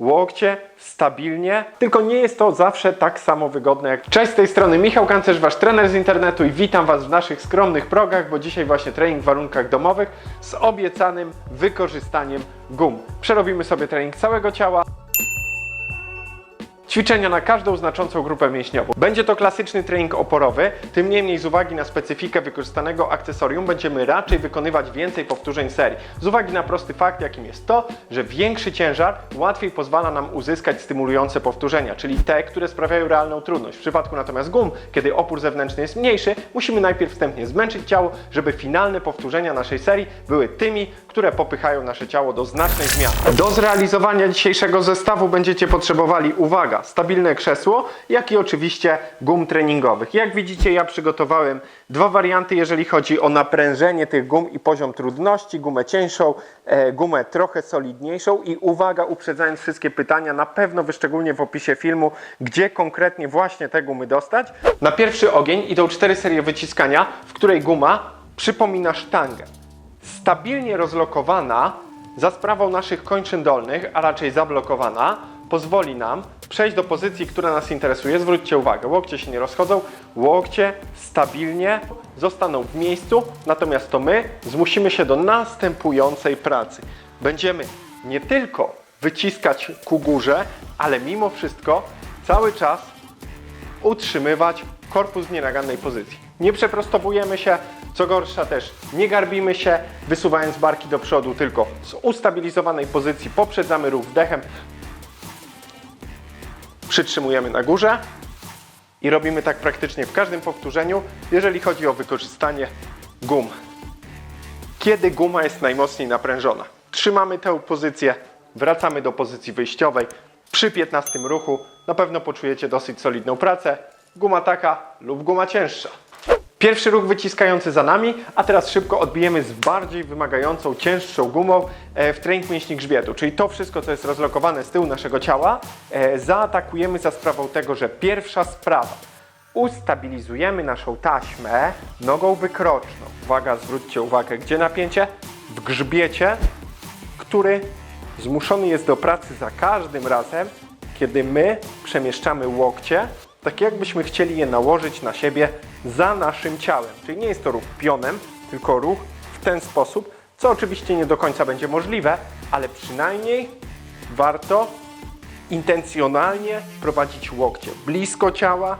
łokcie, stabilnie, tylko nie jest to zawsze tak samo wygodne jak... Cześć z tej strony Michał Kancerz, Wasz trener z internetu i witam Was w naszych skromnych progach, bo dzisiaj właśnie trening w warunkach domowych z obiecanym wykorzystaniem gum. Przerobimy sobie trening całego ciała, Ćwiczenia na każdą znaczącą grupę mięśniową. Będzie to klasyczny trening oporowy, tym niemniej z uwagi na specyfikę wykorzystanego akcesorium będziemy raczej wykonywać więcej powtórzeń serii. Z uwagi na prosty fakt, jakim jest to, że większy ciężar łatwiej pozwala nam uzyskać stymulujące powtórzenia, czyli te, które sprawiają realną trudność. W przypadku natomiast gum, kiedy opór zewnętrzny jest mniejszy, musimy najpierw wstępnie zmęczyć ciało, żeby finalne powtórzenia naszej serii były tymi, które popychają nasze ciało do znacznej zmiany. Do zrealizowania dzisiejszego zestawu będziecie potrzebowali, uwaga, stabilne krzesło, jak i oczywiście gum treningowych. Jak widzicie, ja przygotowałem dwa warianty, jeżeli chodzi o naprężenie tych gum i poziom trudności, gumę cieńszą, e, gumę trochę solidniejszą i uwaga, uprzedzając wszystkie pytania, na pewno wyszczególnie w opisie filmu, gdzie konkretnie właśnie te gumy dostać. Na pierwszy ogień idą cztery serie wyciskania, w której guma przypomina sztangę stabilnie rozlokowana za sprawą naszych kończyn dolnych, a raczej zablokowana, pozwoli nam przejść do pozycji, która nas interesuje. Zwróćcie uwagę, łokcie się nie rozchodzą, łokcie stabilnie zostaną w miejscu, natomiast to my zmusimy się do następującej pracy. Będziemy nie tylko wyciskać ku górze, ale mimo wszystko cały czas utrzymywać korpus w nienagannej pozycji. Nie przeprostowujemy się, co gorsza też nie garbimy się, wysuwając barki do przodu, tylko z ustabilizowanej pozycji poprzedzamy ruch wdechem, przytrzymujemy na górze i robimy tak praktycznie w każdym powtórzeniu, jeżeli chodzi o wykorzystanie gum. Kiedy guma jest najmocniej naprężona? Trzymamy tę pozycję, wracamy do pozycji wyjściowej. Przy 15 ruchu na pewno poczujecie dosyć solidną pracę. Guma taka lub guma cięższa. Pierwszy ruch wyciskający za nami, a teraz szybko odbijemy z bardziej wymagającą, cięższą gumą e, w trening mięśni grzbietu. Czyli to wszystko, co jest rozlokowane z tyłu naszego ciała, e, zaatakujemy za sprawą tego, że pierwsza sprawa. Ustabilizujemy naszą taśmę nogą wykroczną. Uwaga, zwróćcie uwagę, gdzie napięcie? W grzbiecie, który zmuszony jest do pracy za każdym razem, kiedy my przemieszczamy łokcie, tak jakbyśmy chcieli je nałożyć na siebie za naszym ciałem. Czyli nie jest to ruch pionem, tylko ruch w ten sposób, co oczywiście nie do końca będzie możliwe, ale przynajmniej warto intencjonalnie prowadzić łokcie blisko ciała,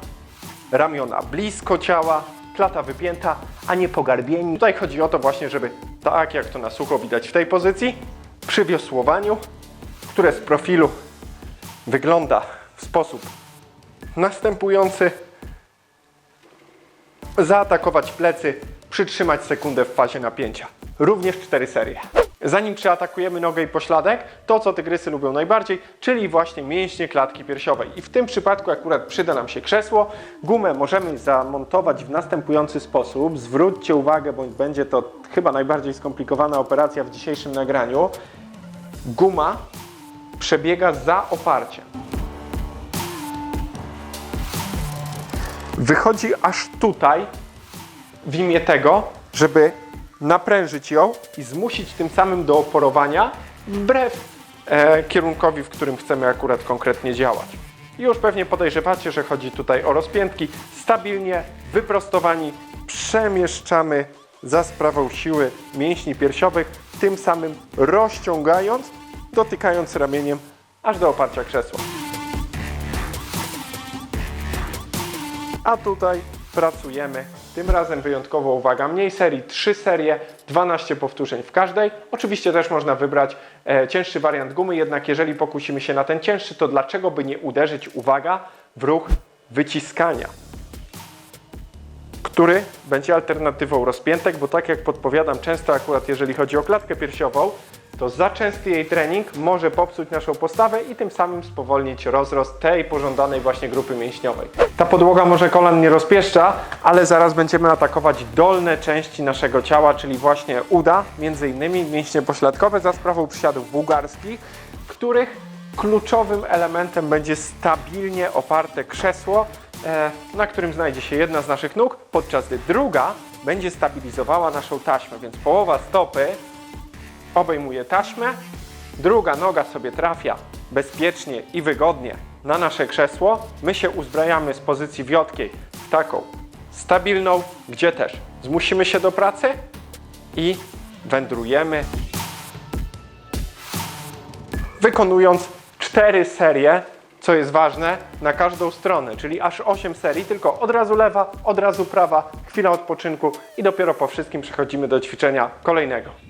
ramiona blisko ciała, klata wypięta, a nie pogarbieni. Tutaj chodzi o to właśnie, żeby tak jak to na sucho widać w tej pozycji, przy wiosłowaniu, które z profilu wygląda w sposób następujący, zaatakować plecy, przytrzymać sekundę w fazie napięcia. Również cztery serie. Zanim przyatakujemy nogę i pośladek, to co tygrysy lubią najbardziej, czyli właśnie mięśnie klatki piersiowej. I w tym przypadku akurat przyda nam się krzesło. Gumę możemy zamontować w następujący sposób. Zwróćcie uwagę, bo będzie to chyba najbardziej skomplikowana operacja w dzisiejszym nagraniu. Guma przebiega za oparciem. Wychodzi aż tutaj w imię tego, żeby naprężyć ją i zmusić tym samym do oporowania wbrew e, kierunkowi, w którym chcemy akurat konkretnie działać. I już pewnie podejrzewacie, że chodzi tutaj o rozpiętki. Stabilnie, wyprostowani, przemieszczamy za sprawą siły mięśni piersiowych, tym samym rozciągając, dotykając ramieniem aż do oparcia krzesła. A tutaj pracujemy, tym razem wyjątkowo uwaga, mniej serii, 3 serie, 12 powtórzeń w każdej. Oczywiście też można wybrać e, cięższy wariant gumy, jednak jeżeli pokusimy się na ten cięższy, to dlaczego by nie uderzyć, uwaga, w ruch wyciskania, który będzie alternatywą rozpiętek, bo tak jak podpowiadam często akurat jeżeli chodzi o klatkę piersiową, to za częsty jej trening może popsuć naszą postawę i tym samym spowolnić rozrost tej pożądanej właśnie grupy mięśniowej. Ta podłoga może kolan nie rozpieszcza, ale zaraz będziemy atakować dolne części naszego ciała, czyli właśnie uda, między innymi mięśnie pośladkowe za sprawą przysiadów bułgarskich, których kluczowym elementem będzie stabilnie oparte krzesło, e, na którym znajdzie się jedna z naszych nóg, podczas gdy druga będzie stabilizowała naszą taśmę, więc połowa stopy obejmuje taśmę, druga noga sobie trafia bezpiecznie i wygodnie na nasze krzesło, my się uzbrajamy z pozycji wiotkiej w taką stabilną, gdzie też zmusimy się do pracy i wędrujemy, wykonując cztery serie, co jest ważne, na każdą stronę, czyli aż 8 serii, tylko od razu lewa, od razu prawa, chwila odpoczynku i dopiero po wszystkim przechodzimy do ćwiczenia kolejnego.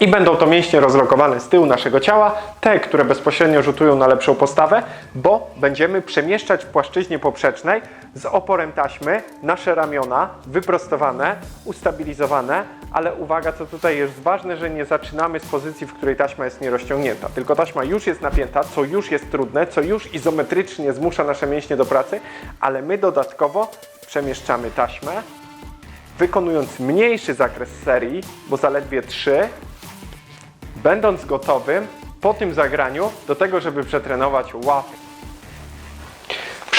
I będą to mięśnie rozlokowane z tyłu naszego ciała, te, które bezpośrednio rzutują na lepszą postawę, bo będziemy przemieszczać w płaszczyźnie poprzecznej z oporem taśmy nasze ramiona wyprostowane, ustabilizowane, ale uwaga, co tutaj jest ważne, że nie zaczynamy z pozycji, w której taśma jest nierozciągnięta, tylko taśma już jest napięta, co już jest trudne, co już izometrycznie zmusza nasze mięśnie do pracy, ale my dodatkowo przemieszczamy taśmę, wykonując mniejszy zakres serii, bo zaledwie 3, będąc gotowym po tym zagraniu do tego, żeby przetrenować łapy.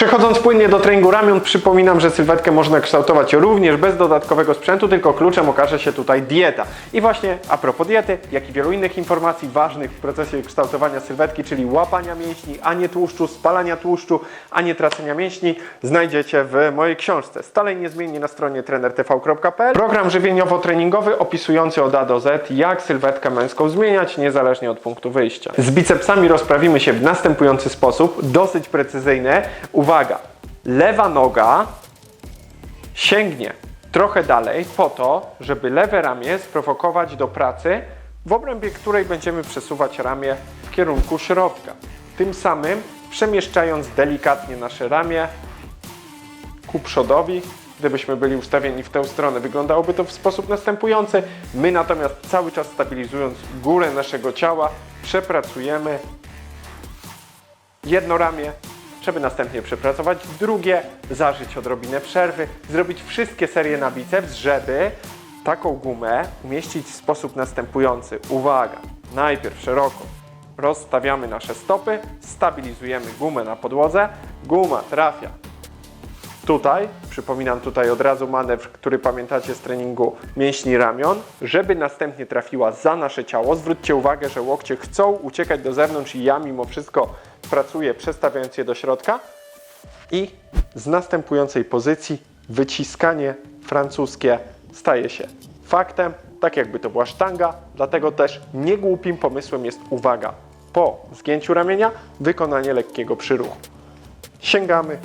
Przechodząc płynnie do treningu ramion, przypominam, że sylwetkę można kształtować również bez dodatkowego sprzętu, tylko kluczem okaże się tutaj dieta. I właśnie a propos diety, jak i wielu innych informacji ważnych w procesie kształtowania sylwetki, czyli łapania mięśni, a nie tłuszczu, spalania tłuszczu, a nie tracenia mięśni, znajdziecie w mojej książce. Stale niezmiennie na stronie trenertv.pl. Program żywieniowo-treningowy opisujący od A do Z, jak sylwetkę męską zmieniać, niezależnie od punktu wyjścia. Z bicepsami rozprawimy się w następujący sposób, dosyć precyzyjny. Uwaga, lewa noga sięgnie trochę dalej po to, żeby lewe ramię sprowokować do pracy, w obrębie której będziemy przesuwać ramię w kierunku środka. Tym samym przemieszczając delikatnie nasze ramię ku przodowi. Gdybyśmy byli ustawieni w tę stronę, wyglądałoby to w sposób następujący. My natomiast cały czas stabilizując górę naszego ciała, przepracujemy jedno ramię, żeby następnie przepracować drugie, zażyć odrobinę przerwy, zrobić wszystkie serie na biceps, żeby taką gumę umieścić w sposób następujący. Uwaga, najpierw szeroko rozstawiamy nasze stopy, stabilizujemy gumę na podłodze, guma trafia tutaj, przypominam tutaj od razu manewr, który pamiętacie z treningu mięśni ramion, żeby następnie trafiła za nasze ciało. Zwróćcie uwagę, że łokcie chcą uciekać do zewnątrz i ja mimo wszystko pracuję przestawiając je do środka i z następującej pozycji wyciskanie francuskie staje się faktem, tak jakby to była sztanga, dlatego też niegłupim pomysłem jest uwaga. Po zgięciu ramienia wykonanie lekkiego przyruchu. Sięgamy,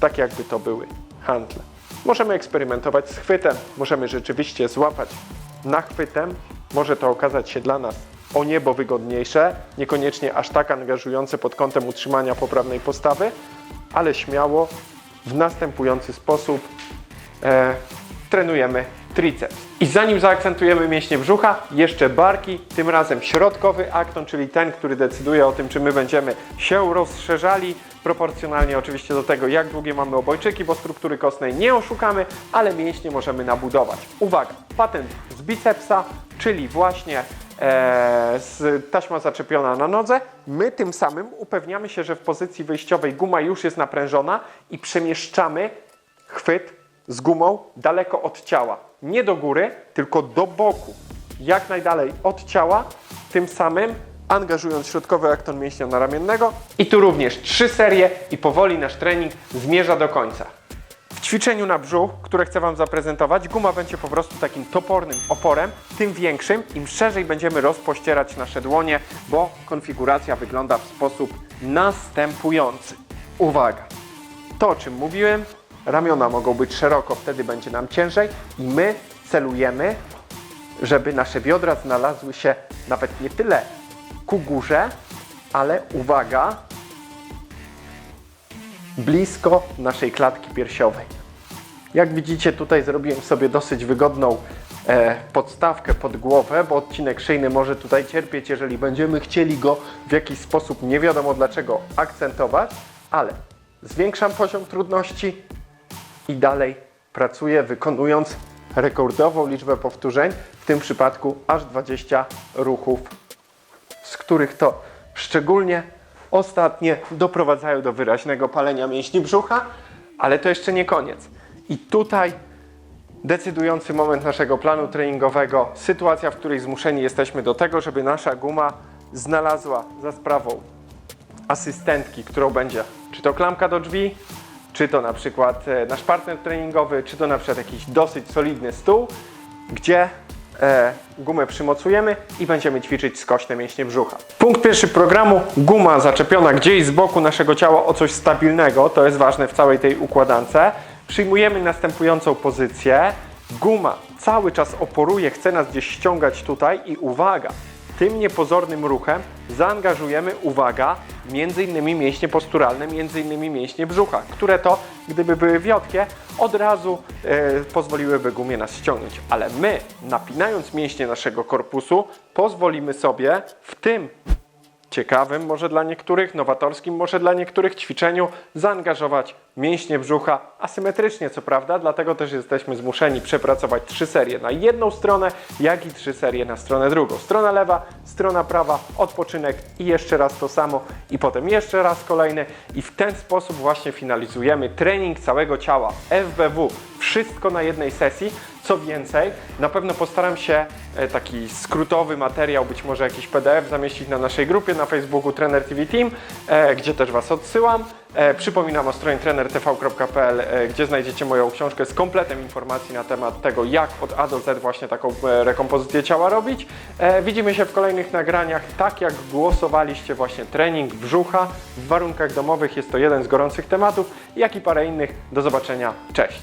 tak jakby to były handle. Możemy eksperymentować z chwytem, możemy rzeczywiście złapać nachwytem. Może to okazać się dla nas o niebo wygodniejsze, niekoniecznie aż tak angażujące pod kątem utrzymania poprawnej postawy, ale śmiało w następujący sposób e, trenujemy triceps. I zanim zaakcentujemy mięśnie brzucha, jeszcze barki, tym razem środkowy akton, czyli ten, który decyduje o tym, czy my będziemy się rozszerzali, proporcjonalnie oczywiście do tego, jak długie mamy obojczyki, bo struktury kostnej nie oszukamy, ale mięśnie możemy nabudować. Uwaga, patent z bicepsa, czyli właśnie z taśma zaczepiona na nodze. My tym samym upewniamy się, że w pozycji wyjściowej guma już jest naprężona i przemieszczamy chwyt z gumą daleko od ciała. Nie do góry, tylko do boku. Jak najdalej od ciała, tym samym angażując środkowy akton mięśnia naramiennego. I tu również trzy serie i powoli nasz trening zmierza do końca. W ćwiczeniu na brzuch, które chcę Wam zaprezentować, guma będzie po prostu takim topornym oporem, tym większym, im szerzej będziemy rozpościerać nasze dłonie, bo konfiguracja wygląda w sposób następujący. Uwaga! To, o czym mówiłem, ramiona mogą być szeroko, wtedy będzie nam ciężej i my celujemy, żeby nasze biodra znalazły się nawet nie tyle ku górze, ale uwaga, blisko naszej klatki piersiowej. Jak widzicie, tutaj zrobiłem sobie dosyć wygodną e, podstawkę pod głowę, bo odcinek szyjny może tutaj cierpieć, jeżeli będziemy chcieli go w jakiś sposób, nie wiadomo dlaczego, akcentować, ale zwiększam poziom trudności i dalej pracuję, wykonując rekordową liczbę powtórzeń, w tym przypadku aż 20 ruchów z których to szczególnie ostatnie doprowadzają do wyraźnego palenia mięśni brzucha, ale to jeszcze nie koniec. I tutaj decydujący moment naszego planu treningowego, sytuacja, w której zmuszeni jesteśmy do tego, żeby nasza guma znalazła za sprawą asystentki, którą będzie czy to klamka do drzwi, czy to na przykład e, nasz partner treningowy, czy to na przykład jakiś dosyć solidny stół, gdzie e, gumę przymocujemy i będziemy ćwiczyć skośne mięśnie brzucha. Punkt pierwszy programu, guma zaczepiona gdzieś z boku naszego ciała o coś stabilnego, to jest ważne w całej tej układance. Przyjmujemy następującą pozycję, guma cały czas oporuje, chce nas gdzieś ściągać tutaj i uwaga, tym niepozornym ruchem zaangażujemy, uwaga, innymi mięśnie posturalne, innymi mięśnie brzucha, które to, gdyby były wiotkie, od razu e, pozwoliłyby gumie nas ściągnąć. Ale my, napinając mięśnie naszego korpusu, pozwolimy sobie w tym ciekawym może dla niektórych, nowatorskim może dla niektórych ćwiczeniu zaangażować mięśnie brzucha asymetrycznie, co prawda, dlatego też jesteśmy zmuszeni przepracować trzy serie na jedną stronę, jak i trzy serie na stronę drugą. Strona lewa, strona prawa, odpoczynek i jeszcze raz to samo i potem jeszcze raz kolejny i w ten sposób właśnie finalizujemy trening całego ciała FBW. Wszystko na jednej sesji. Co więcej, na pewno postaram się e, taki skrótowy materiał, być może jakiś PDF zamieścić na naszej grupie na Facebooku Trener TV Team, e, gdzie też Was odsyłam. E, Przypominam o stronie trenertv.pl, gdzie znajdziecie moją książkę z kompletem informacji na temat tego, jak od A do Z właśnie taką rekompozycję ciała robić. Widzimy się w kolejnych nagraniach. Tak jak głosowaliście właśnie trening brzucha w warunkach domowych, jest to jeden z gorących tematów, jak i parę innych. Do zobaczenia. Cześć!